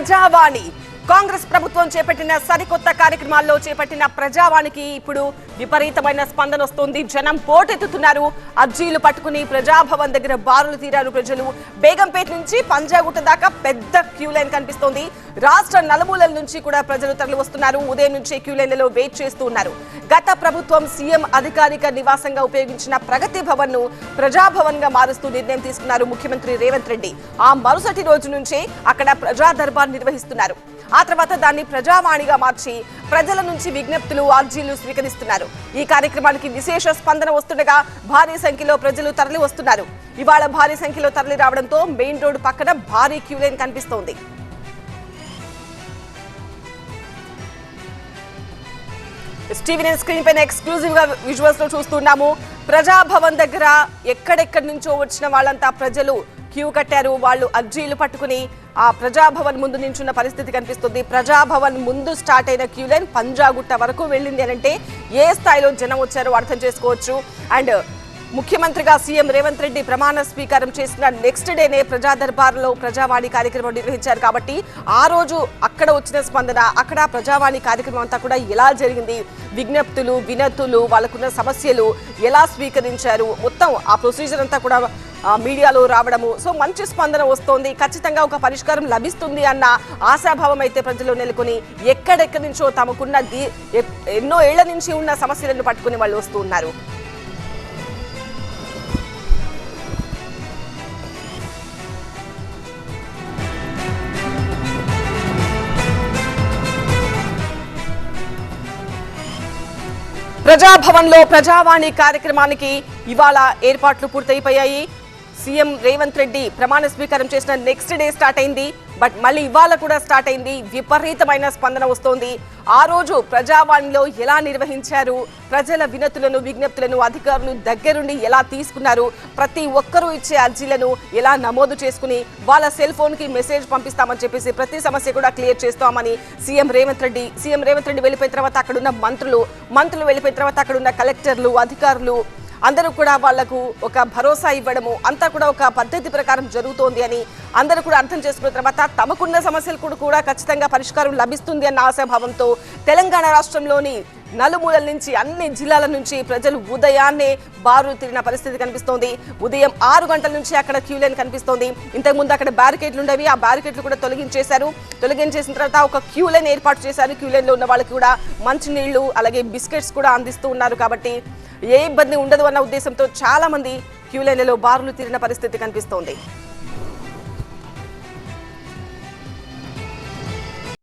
ప్రజావాణి కాంగ్రెస్ ప్రభుత్వం చేపట్టిన సరికొత్త కార్యక్రమాల్లో చేపట్టిన ప్రజావాణికి ఇప్పుడు విపరీతమైన స్పందన వస్తుంది. జనం పోటెత్తుతున్నారు. అర్జీలు పట్టుకుని ప్రజాభవన్ దగ్గర బారులు తీరారు ప్రజలు. బేగంపేట నుంచి పంజాగుట్ట దాకా పెద్ద క్యూ లైన్ కనిపిస్తోంది. రాష్ట్ర నలుమూలల నుంచి కూడా ప్రజలు తరలి వస్తున్నారు ఉదయం నుంచి క్యూ లైన్లలో వెయిట్ చేస్తూ ఉన్నారు. గత ప్రభుత్వం సీఎం అధికారిక నివాసంగా ఉపయోగించిన ప్రగతి భవన్ను ప్రజాభవన్గా మారుస్తూ నిర్ణయం తీసుకున్నారు ముఖ్యమంత్రి రేవంత్ రెడ్డి. ఆ మరుసటి రోజు నుంచే అక్కడ ప్రజా దర్బార్ నిర్వహిస్తున్నారు. ఆ తర్వాత దాన్ని ప్రజావాణిగా మార్చి ప్రజల నుంచి విజ్ఞప్తులు అర్జీలు స్వీకరిస్తున్నారు. ఈ కార్యక్రమానికి విశేష స్పందన వస్తుండగా భారీ సంఖ్యలో ప్రజలు తరలి వస్తున్నారు. ఇవాళ భారీ సంఖ్యలో తరలి రావడంతో మెయిన్ రోడ్డు పక్కన భారీ క్యూ లైన్ కనిపిస్తోంది. టీవీ స్క్రీన్ పైన ఎక్స్క్లూజివ్గా విజువల్స్లో చూస్తున్నాము. ప్రజాభవన్ దగ్గర ఎక్కడెక్కడి నుంచో వచ్చిన వాళ్ళంతా ప్రజలు క్యూ కట్టారు. వాళ్ళు అర్జీలు పట్టుకుని ఆ ప్రజాభవన్ ముందు నించున్న పరిస్థితి కనిపిస్తుంది. ప్రజాభవన్ ముందు స్టార్ట్ అయిన క్యూ లైన్ పంజాగుట్ట వరకు వెళ్ళింది అని అంటే ఏ స్థాయిలో జనం వచ్చారో అర్థం చేసుకోవచ్చు. అండ్ ముఖ్యమంత్రిగా సీఎం రేవంత్ రెడ్డి ప్రమాణ స్వీకారం చేసిన నెక్స్ట్ డేనే ప్రజా దర్బార్లో ప్రజావాణి కార్యక్రమం నిర్వహించారు కాబట్టి ఆ రోజు అక్కడ వచ్చిన స్పందన అక్కడ ప్రజావాణి కార్యక్రమం అంతా కూడా ఎలా జరిగింది? విజ్ఞప్తులు వినతులు వాళ్ళకున్న సమస్యలు ఎలా స్వీకరించారు? మొత్తం ఆ ప్రొసీజర్ అంతా కూడా మీడియాలో రావడము. సో మంచి స్పందన వస్తోంది. ఖచ్చితంగా ఒక పరిష్కారం లభిస్తుంది అన్న ఆశాభావం అయితే ప్రజలు నెలకొని ఎక్కడెక్కడి నుంచో తమకున్న ఎన్నో ఏళ్ళ నుంచి ఉన్న సమస్యలను పట్టుకుని వాళ్ళు వస్తూ ఉన్నారు. ప్రజాభవన్లో ప్రజావాణి కార్యక్రమానికి ఇవాళ ఏర్పాట్లు పూర్తయిపోయాయి. సీఎం రేవంత్ రెడ్డి ప్రమాణ స్వీకారం చేసిన నెక్స్ట్ డే స్టార్ట్ అయింది. బట్ మళ్ళీ ఇవాళ కూడా స్టార్ట్ అయింది. విపరీతమైన స్పందన వస్తోంది. ఆ రోజు ప్రజావాణిలో ఎలా నిర్వహించారు? ప్రజల వినతులను విజ్ఞప్తులను అధికారులు దగ్గరుండి ఎలా తీసుకున్నారు? ప్రతి ఒక్కరూ ఇచ్చే అర్జీలను ఎలా నమోదు చేసుకుని వాళ్ళ సెల్ ఫోన్కి మెసేజ్ పంపిస్తామని చెప్పేసి ప్రతి సమస్య కూడా క్లియర్ చేస్తామని సీఎం రేవంత్ రెడ్డి సీఎం రేవంత్ రెడ్డి వెళ్ళిపోయిన తర్వాత అక్కడున్న మంత్రులు మంత్రులు వెళ్ళిపోయిన తర్వాత అక్కడున్న కలెక్టర్లు అధికారులు అందరూ కూడా వాళ్ళకు ఒక భరోసా ఇవ్వడము అంతా కూడా ఒక పద్ధతి ప్రకారం జరుగుతోంది అని అందరూ కూడా అర్థం చేసుకున్న తర్వాత తమకున్న సమస్యలు కూడా కూడా ఖచ్చితంగా పరిష్కారం లభిస్తుంది అన్న ఆశాభావంతో తెలంగాణ రాష్ట్రంలోని నలుమూలల నుంచి అన్ని జిల్లాల నుంచి ప్రజలు ఉదయాన్నే బారు తిరిగిన పరిస్థితి కనిపిస్తోంది. ఉదయం ఆరు గంటల నుంచి అక్కడ క్యూ లైన్ కనిపిస్తోంది. ఇంతకుముందు అక్కడ బ్యారికేడ్లు ఉండేవి ఆ బ్యారికేడ్లు కూడా తొలగించేశారు. తొలగించేసిన తర్వాత ఒక క్యూ లైన్ ఏర్పాటు చేశారు. క్యూ లైన్లో ఉన్న వాళ్ళకి కూడా మంచినీళ్ళు అలాగే బిస్కెట్స్ కూడా అందిస్తూ ఉన్నారు కాబట్టి ఏ ఇబ్బంది ఉండదు అన్న ఉద్దేశంతో చాలా మంది క్యూ లైన్లలో బారులు తీరిన పరిస్థితి కనిపిస్తోంది.